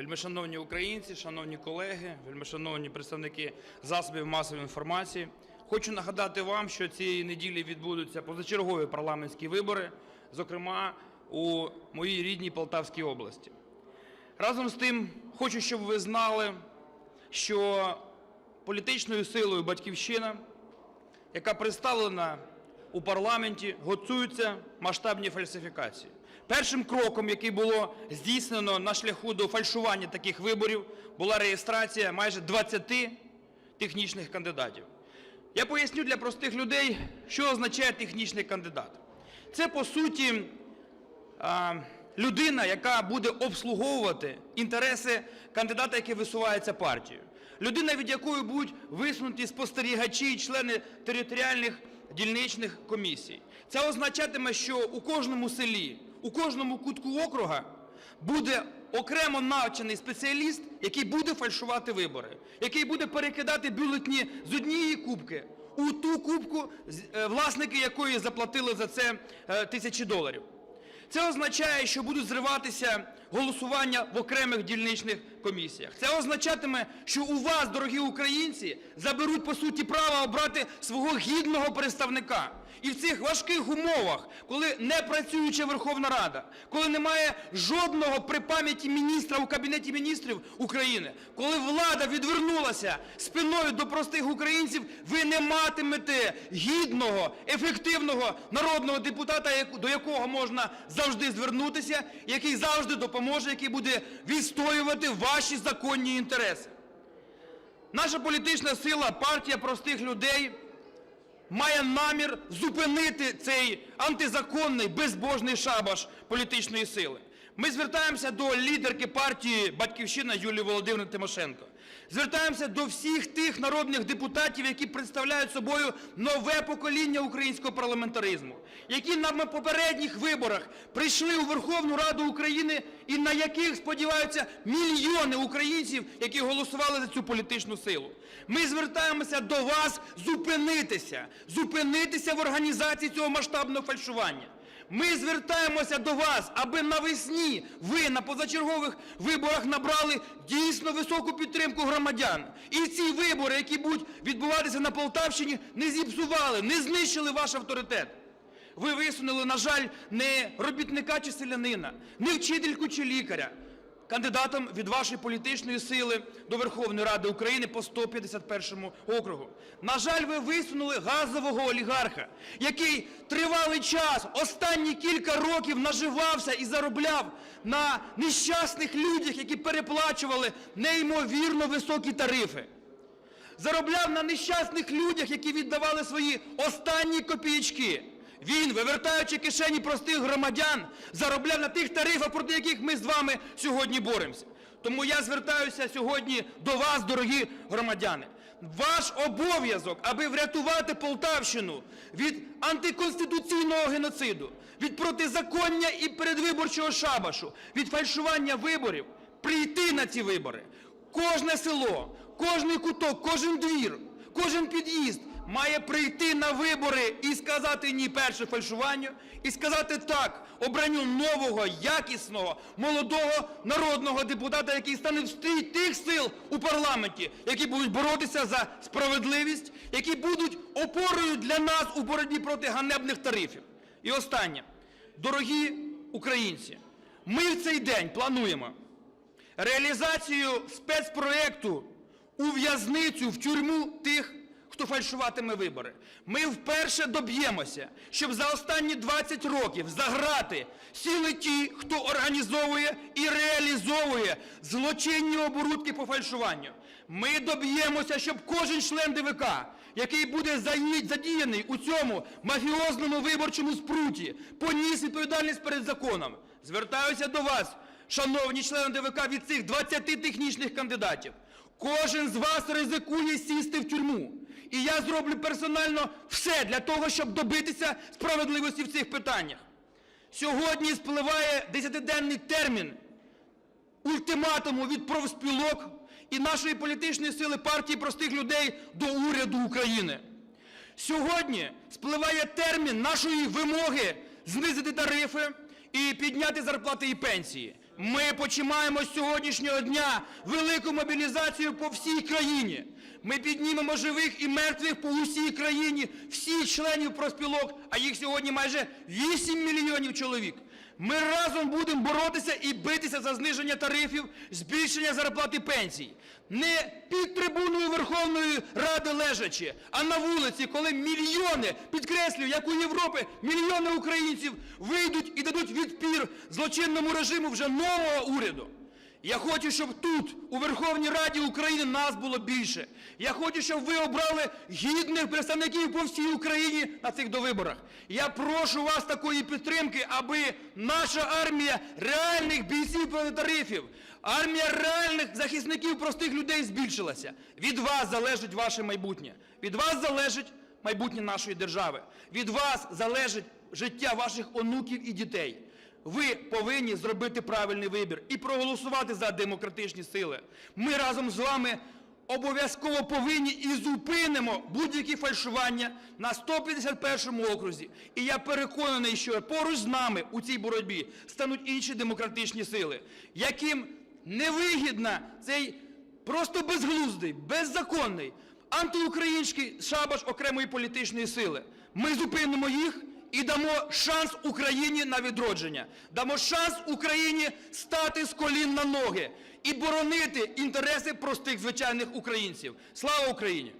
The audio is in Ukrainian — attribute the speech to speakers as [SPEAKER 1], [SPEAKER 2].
[SPEAKER 1] Вельмишановні українці, шановні колеги, вельмишановні представники засобів масової інформації. Хочу нагадати вам, що цієї неділі відбудуться позачергові парламентські вибори, зокрема у моїй рідній Полтавській області. Разом з тим, хочу, щоб ви знали, що політичною силою «Батьківщина», яка представлена у парламенті, готуються масштабні фальсифікації. Першим кроком, який було здійснено на шляху до фальшування таких виборів, була реєстрація майже 20 технічних кандидатів. Я поясню для простих людей, що означає технічний кандидат. Це, по суті, людина, яка буде обслуговувати інтереси кандидата, який висувається партією. Людина, від якої будуть висунуті спостерігачі і члени територіальних дільничних комісій. Це означатиме, що у кожному селі, у кожному кутку округа буде окремо навчений спеціаліст, який буде фальшувати вибори, який буде перекидати бюлетні з однієї кубки у ту кубку, е, власники якої заплатили за це е, тисячі доларів. Це означає, що будуть зриватися голосування в окремих дільничних комісіях. Це означатиме, що у вас, дорогі українці, заберуть по суті право обрати свого гідного представника. І в цих важких умовах, коли не працююча Верховна Рада, коли немає жодного при пам'яті міністра у Кабінеті міністрів України, коли влада відвернулася спиною до простих українців, ви не матимете гідного, ефективного народного депутата, до якого можна завжди звернутися, який завжди допоможе, який буде відстоювати ваші законні інтереси. Наша політична сила, партія простих людей, має намір зупинити цей антизаконний, безбожний шабаш політичної сили. Ми звертаємося до лідерки партії «Батьківщина» Юлії Володимирівни Тимошенко. Звертаємося до всіх тих народних депутатів, які представляють собою нове покоління українського парламентаризму, які на попередніх виборах прийшли у Верховну Раду України і на яких сподіваються мільйони українців, які голосували за цю політичну силу. Ми звертаємося до вас зупинитися, зупинитися в організації цього масштабного фальшування. Ми звертаємося до вас, аби навесні ви на позачергових виборах набрали дійсно високу підтримку громадян. І ці вибори, які будуть відбуватися на Полтавщині, не зіпсували, не знищили ваш авторитет. Ви висунули, на жаль, не робітника чи селянина, не вчительку чи лікаря, кандидатом від вашої політичної сили до Верховної Ради України по 151 округу. На жаль, ви висунули газового олігарха, який тривалий час, останні кілька років наживався і заробляв на нещасних людях, які переплачували неймовірно високі тарифи заробляв на нещасних людях, які віддавали свої останні копійки. Він, вивертаючи кишені простих громадян, заробляв на тих тарифах, проти яких ми з вами сьогодні боремося. Тому я звертаюся сьогодні до вас, дорогі громадяни. Ваш обов'язок, аби врятувати Полтавщину від антиконституційного геноциду, від протизаконня і передвиборчого шабашу, від фальшування виборів, прийти на ці вибори. Кожне село, кожний куток, кожен двір, кожен під'їзд має прийти на вибори і сказати ні перше фальшуванню, і сказати так обранню нового, якісного, молодого народного депутата, який стане в стрій тих сил у парламенті, які будуть боротися за справедливість, які будуть опорою для нас у боротьбі проти ганебних тарифів. І останнє. Дорогі українці, ми в цей день плануємо реалізацію спецпроекту у в'язницю, в тюрму тих, хто фальшуватиме вибори. Ми вперше доб'ємося, щоб за останні 20 років за грати сіли ті, хто організовує і реалізовує злочинні оборудки по фальшуванню. Ми доб'ємося, щоб кожен член ДВК, який буде задіяний у цьому мафіозному виборчому спруті, поніс відповідальність перед законом. Звертаюся до вас, шановні члени ДВК, від цих 20 технічних кандидатів. Кожен з вас ризикує сісти в тюрму. І я зроблю персонально все для того, щоб добитися справедливості в цих питаннях. Сьогодні спливає 10-денний термін ультиматуму від профспілок і нашої політичної сили партії простих людей до уряду України. Сьогодні спливає термін нашої вимоги знизити тарифи і підняти зарплати і пенсії. Ми починаємо з сьогоднішнього дня велику мобілізацію по всій країні. Ми піднімемо живих і мертвих по усій країні, всіх членів профспілок, а їх сьогодні майже 8 мільйонів чоловік. Ми разом будемо боротися і битися за зниження тарифів, збільшення зарплат і пенсій. Не під трибуною Верховної Ради лежачи, а на вулиці, коли мільйони, підкреслюю, як у Європі, мільйони українців вийдуть і дадуть відпір злочинному режиму вже нового уряду. Я хочу, щоб тут, у Верховній Раді України, нас було більше. Я хочу, щоб ви обрали гідних представників по всій Україні на цих довиборах. Я прошу вас такої підтримки, аби наша армія реальних бійців проти тарифів, армія реальних захисників простих людей збільшилася. Від вас залежить ваше майбутнє. Від вас залежить майбутнє нашої держави. Від вас залежить життя ваших онуків і дітей. Ви повинні зробити правильний вибір і проголосувати за демократичні сили. Ми разом з вами обов'язково повинні і зупинимо будь-які фальшування на 151 окрузі. І я переконаний, що поруч з нами у цій боротьбі стануть інші демократичні сили, яким невигідна цей просто безглуздий, беззаконний, антиукраїнський шабаш окремої політичної сили. Ми зупинимо їх і дамо шанс Україні на відродження. Дамо шанс Україні стати з колін на ноги і боронити інтереси простих звичайних українців. Слава Україні!